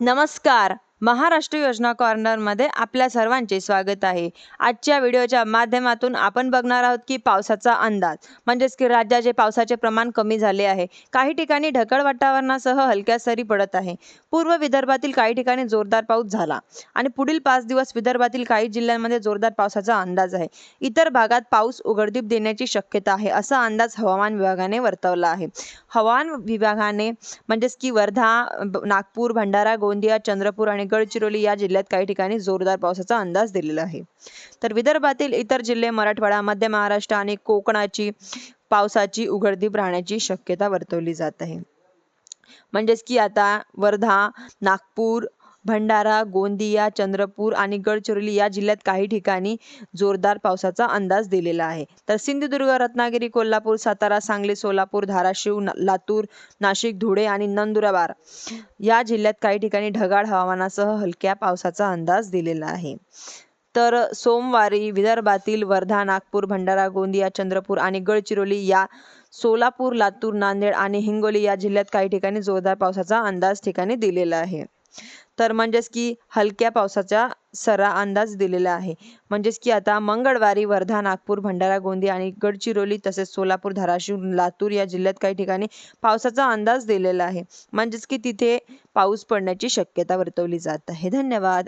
नमस्कार. महाराष्ट्र योजना कॉर्नरमध्ये आपल्या सर्वांचे स्वागत आहे. आजच्या व्हिडिओच्या माध्यमातून आपण बघणार आहोत की पावसाचा अंदाज म्हणजेच की राज्याचे पावसाचे प्रमाण कमी झाले आहे काही ठिकाणी ढकळ वातावरणासह हलक्या सरी पडत आहे. पूर्व विदर्भातील काही ठिकाणी जोरदार पाऊस झाला आणि पुढील पाच दिवस विदर्भातील काही जिल्ह्यांमध्ये जोरदार पावसाचा अंदाज आहे. इतर भागात पाऊस उघडदीप देण्याची शक्यता आहे असा अंदाज हवामान विभागाने वर्तवला आहे. हवामान विभागाने म्हणजेच की वर्धा नागपूर भंडारा गोंदिया चंद्रपूर आणि गडचिरोली या जिल्ह्यात काही ठिकाणी जोरदार पावसाचा अंदाज दिलेला आहे. तर विदर्भातील इतर जिल्हे मराठवाडा मध्य महाराष्ट्र आणि कोकणाची पावसाची उघडदीप राहण्याची शक्यता वर्तवली जात आहे. म्हणजेच की आता वर्धा नागपूर भंडारा गोंदिया चंद्रपूर आणि गडचिरोली या जिल्ह्यात काही ठिकाणी जोरदार पावसाचा अंदाज दिलेला आहे. तर सिंधुदुर्ग रत्नागिरी कोल्हापूर सातारा सांगली सोलापूर धाराशिव लातूर नाशिक धुळे आणि नंदुरबार या जिल्ह्यात काही ठिकाणी ढगाळ हवामानासह हलक्या पावसाचा अंदाज दिलेला आहे. तर सोमवारी विदर्भातील वर्धा नागपूर भंडारा गोंदिया चंद्रपूर आणि गडचिरोली या सोलापूर लातूर नांदेड आणि हिंगोली या जिल्ह्यात काही ठिकाणी जोरदार पावसाचा अंदाज ठिकाणी दिलेला आहे. तर म्हणजेच की हलक्या पावसाचा सरा अंदाज दिलेला आहे. म्हणजेच की आता मंगळवारी वर्धा नागपूर भंडारा गोंदिया आणि गडचिरोली तसेच सोलापूर धाराशिव लातूर या जिल्ह्यात काही ठिकाणी पावसाचा अंदाज दिलेला आहे. म्हणजेच की तिथे पाऊस पडण्याची शक्यता वर्तवली जात आहे. धन्यवाद.